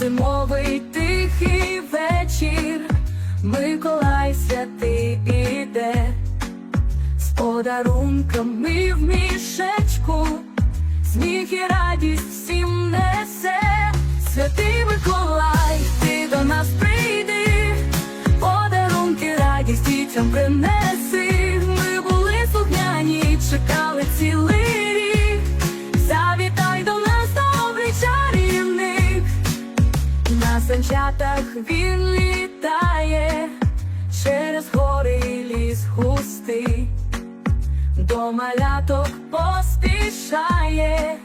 зимовий тихий вечір, Миколай святий іде, з подарунками в мішечку, сміх і радість всім несе. Святий. він літає через гори і ліс густий, до маляток поспішає.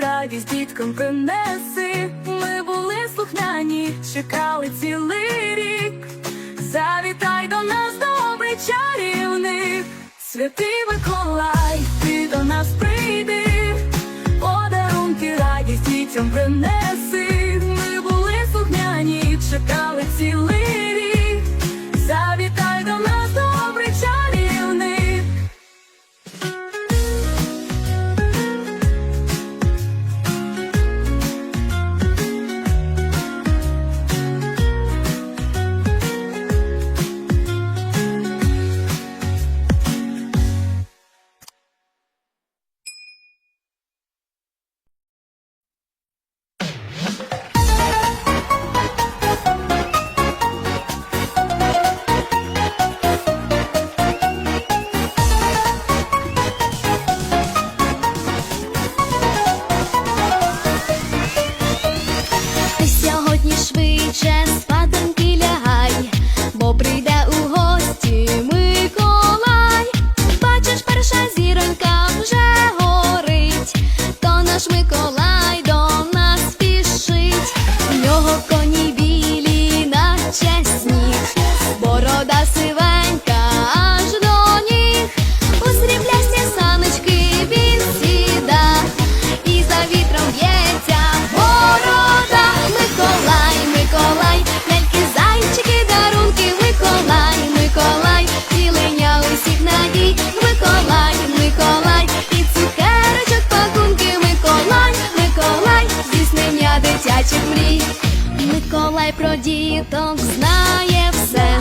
радість діткам принеси, ми були слухняні, чекали цілий рік. Завітай до нас, добрий чарівник, святий Миколай, ти до нас прийди, подарунки радість дітям принеси, ми були слухняні, чекали цілий. Миколай про діток знає все,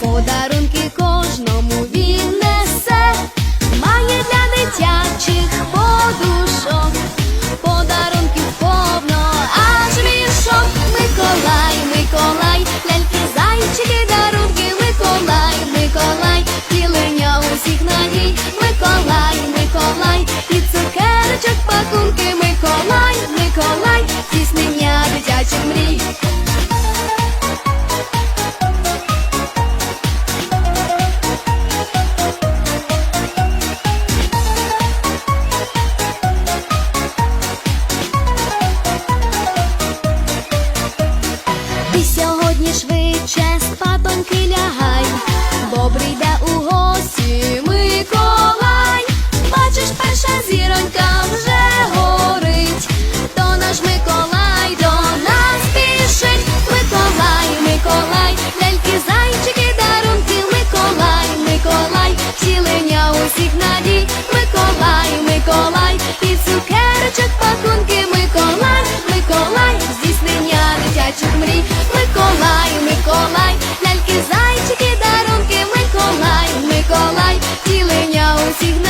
подарунки кожному він несе, має для дитячих подушок, подарунків повно, аж мішок. Миколай, Миколай. Obridad. decir